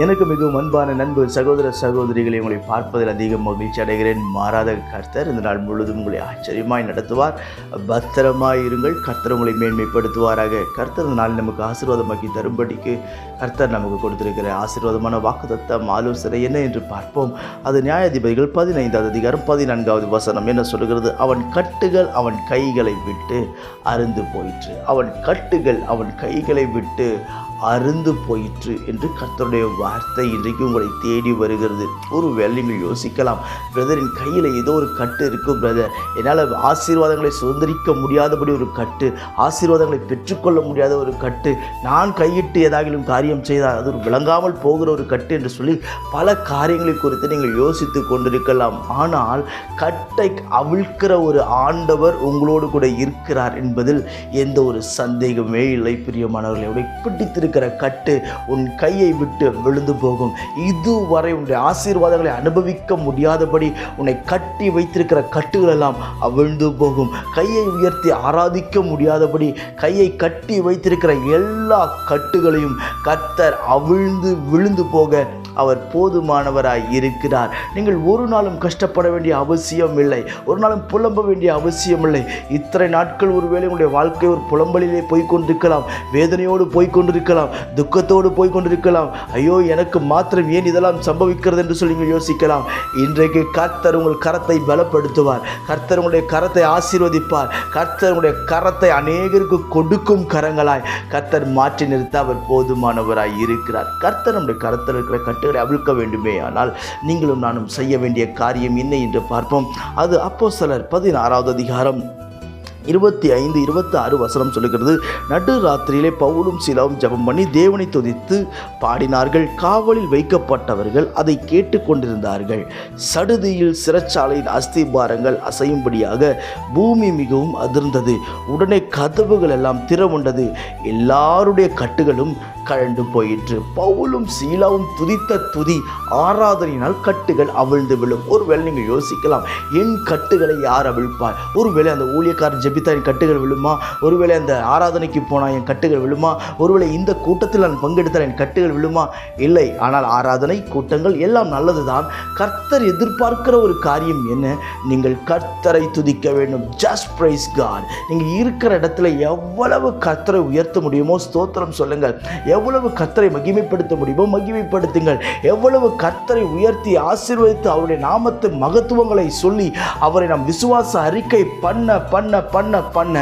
எனக்கு மிகவும் அன்பான நண்பு சகோதர சகோதரிகளை உங்களை பார்ப்பதில் அதிக மகிழ்ச்சி அடைகிறேன். மாறாத கர்த்தர் இந்த நாள் முழுதும் உங்களை ஆச்சரியமாய் நடத்துவார். பத்திரமாய் இருங்கள். கர்த்தர் உங்களை மேன்மைப்படுத்துவாராக. கர்த்தர் இந்த நாள் நமக்கு ஆசீர்வாதமாக்கி தரும்படிக்கு கர்த்தர் நமக்கு கொடுத்திருக்கிற ஆசீர்வாதமான வாக்குத்தத்தம் ஆலோசனை என்ன என்று பார்ப்போம். அது நியாயாதிபதிகள் பதினைந்தாவது அதிகாரம் பதினான்காவது வசனம் என்ன சொல்கிறது? அவன் கட்டுகள் அவன் கைகளை விட்டு அருந்து போயிற்று. அவன் கட்டுகள் அவன் கைகளை விட்டு அருந்து போயிற்று என்று கர்த்தருடைய வார்த்தை இன்றைக்கு உங்களை தேடி வருகிறது. ஒரு வேளை நீங்கள் யோசிக்கலாம் பிரதரின் கையில் ஏதோ ஒரு கட்டு இருக்கும் பிரதர் என்னால் ஆசீர்வாதங்களை சுதந்திரிக்க முடியாதபடி ஒரு கட்டு ஆசீர்வாதங்களை பெற்றுக்கொள்ள முடியாத ஒரு கட்டு நான் கையிட்டு ஏதாகிலும் காரியம் செய்தால் அது ஒரு விளங்காமல் போகிற ஒரு கட்டு என்று சொல்லி பல காரியங்களை குறித்து நீங்கள் யோசித்து கொண்டிருக்கலாம். ஆனால் கட்டை அவிழ்க்கிற ஒரு ஆண்டவர் உங்களோடு கூட இருக்கிறார் என்பதில் எந்த ஒரு சந்தேகமே இல்லை பிரியமானவர்களை. உடைய பிடித்திருக்கிற கட்டு உன் கையை விட்டு விழுந்து போகும். இதுவரை உன்னுடைய ஆசீர்வாதங்களை அனுபவிக்க முடியாதபடி உன்னை கட்டி வைத்திருக்கிற கட்டுகள் எல்லாம் அவிழ்ந்து போகும். கையை உயர்த்தி ஆராதிக்க முடியாதபடி கையை கட்டி வைத்திருக்கிற எல்லா கட்டுகளையும் கத்தர் அவிழ்ந்து விழுந்து போக அவர் போதுமானவராய் இருக்கிறார். நீங்கள் ஒரு நாளும் கஷ்டப்பட வேண்டிய அவசியம் இல்லை. ஒரு நாளும் புலம்ப வேண்டிய அவசியம் இல்லை. இத்தனை நாட்கள் ஒருவேளை உங்களுடைய வாழ்க்கை ஒரு புலம்பலிலே போய்கொண்டிருக்கலாம் வேதனையோடு போய்கொண்டிருக்கலாம் துக்கத்தோடு போய்கொண்டிருக்கலாம் ஐயோ எனக்கு மாத்திரம் ஏன் இதெல்லாம் சம்பவிக்கிறது என்று சொல்லி நீங்கள் யோசிக்கலாம். இன்றைக்கு கர்த்தர் உங்கள் கரத்தை பலப்படுத்துவார். கர்த்தர் உங்களுடைய கரத்தை ஆசீர்வதிப்பார். கர்த்தர் உங்களுடைய கரத்தை அநேகருக்கு கொடுக்கும் கரங்களாய் கர்த்தர் மாற்றி நிறுத்த அவர் போதுமானவராய் இருக்கிறார். கர்த்தர் நம்முடைய கரத்தில் இருக்கிற கட்டுகளை அவிழ்க்க வேண்டுமே. ஆனால் நீங்களும் நானும் செய்ய வேண்டிய காரியம் என்ன என்று பார்ப்போம். அது அப்போ சிலர் பதினாறாவது அதிகாரம். இருபத்தி ஐந்து இருபத்தி ஆறு வசனம் சொல்லுகிறது. நடு ராத்திரியிலே பவுலும் சிலவும் ஜபம் பண்ணி தேவனை துதித்து பாடினார்கள். காவலில் வைக்கப்பட்டவர்கள் அதை கேட்டுக்கொண்டிருந்தார்கள் சடுதியில் சிறைச்சாலையின் அஸ்திபாரங்கள் அசையும்படியாக பூமி மிகவும் அதிர்ந்தது. உடனே கதவுகள் எல்லாம் திறவுண்டது எல்லாருடைய கட்டுகளும் கழண்டு போயிற்று. பவுலும் சீலாவும் துதித்த துதி ஆராதனையினால் கட்டுகள் அவிழ்ந்து விழும். ஒருவேளை நீங்கள் யோசிக்கலாம் என் கட்டுகளை யார் அவிழ்ப்பார்? ஒருவேளை அந்த ஊழியக்காரன் ஜெபித்தா என் கட்டுகள் விழுமா? ஒருவேளை அந்த ஆராதனைக்கு போனால் என் கட்டுகள் விழுமா? ஒருவேளை இந்த கூட்டத்தில் நான் பங்கெடுத்தால் என் கட்டுகள் விழுமா? இல்லை ஆனால் ஆராதனை கூட்டங்கள் எல்லாம் நல்லதுதான். கர்த்தர் எதிர்பார்க்கிற ஒரு காரியம் என்ன? நீங்கள் கர்த்தரை துதிக்க வேண்டும். ஜஸ்ட் பிரைஸ் காட் நீங்கள் இருக்கிற இடத்துல எவ்வளவு கர்த்தரை உயர்த்த முடியுமோ ஸ்தோத்திரம் சொல்லுங்கள். எவ்வளவு கர்த்தரை மகிமைப்படுத்த முடியுமோ மகிமைப்படுத்துங்கள். எவ்வளவு கர்த்தரை உயர்த்தி ஆசீர்வதித்து அவருடைய நாமத்து மகத்துவங்களை சொல்லி அவரை நாம் விசுவாச அறிக்கை பண்ண பண்ண பண்ண பண்ண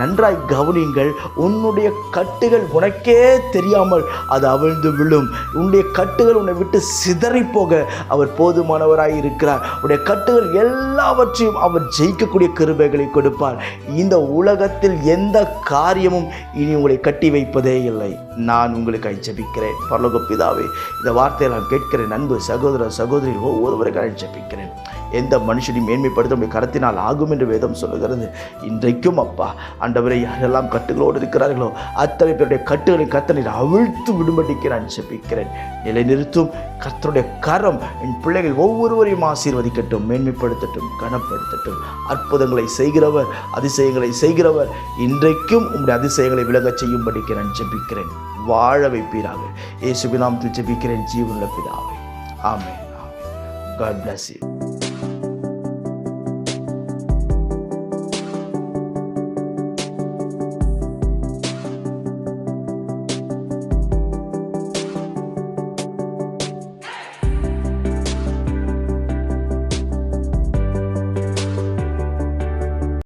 நன்றாய் கவனியுங்கள். உன்னுடைய கட்டுகள் உனக்கே தெரியாமல் அது அவிழ்ந்து விழும். உன்னுடைய கட்டுகள் உன்னை விட்டு சிதறி போக அவர் போதுமானவராய் இருக்கிறார். உடைய கட்டுகள் எல்லாவற்றையும் அவர் ஜெயிக்கக்கூடிய கிருபைகளை கொடுப்பார். இந்த உலகத்தில் எந்த காரியமும் இனி உங்களை கட்டி வைப்பதே இல்லை. நான் நான் உங்களுக்காக ஜபிக்கிறேன் பரலோக பிதாவே இந்த வார்த்தையை நான் கேட்கிறேன். நண்பு சகோதர சகோதரி ஒவ்வொருவருக்காக ஜபிக்கிறேன் எந்த மனுஷனையும் மேன்மைப்படுத்த உடைய கரத்தினால் ஆகும் என்று வேதம் சொல்லுகிறது. இன்றைக்கும் அப்பா ஆண்டவரை யாரெல்லாம் கட்டுகளோடு இருக்கிறார்களோ அத்தனை பேருடைய கட்டுகளை கத்தனை அவிழ்த்து விடும்படிக்கு நான் ஜெபிக்கிறேன். நிலைநிறுத்தும் கர்த்தருடைய கரம் என் பிள்ளைகள் ஒவ்வொருவரையும் ஆசீர்வதிக்கட்டும் மேன்மைப்படுத்தட்டும் கனப்படுத்தட்டும். அற்புதங்களை செய்கிறவர் அதிசயங்களை செய்கிறவர் இன்றைக்கும் உங்களுடைய அதிசயங்களை விலகச் செய்யும்படிக்கு நான் ஜெபிக்கிறேன். வாழ வைப்பீராக. இயேசுபினாம் ஜெபிக்கிறேன் ஜீவனுள்ள பிதாவே. ஆமே ஆமே காட் பிளஸ் யூ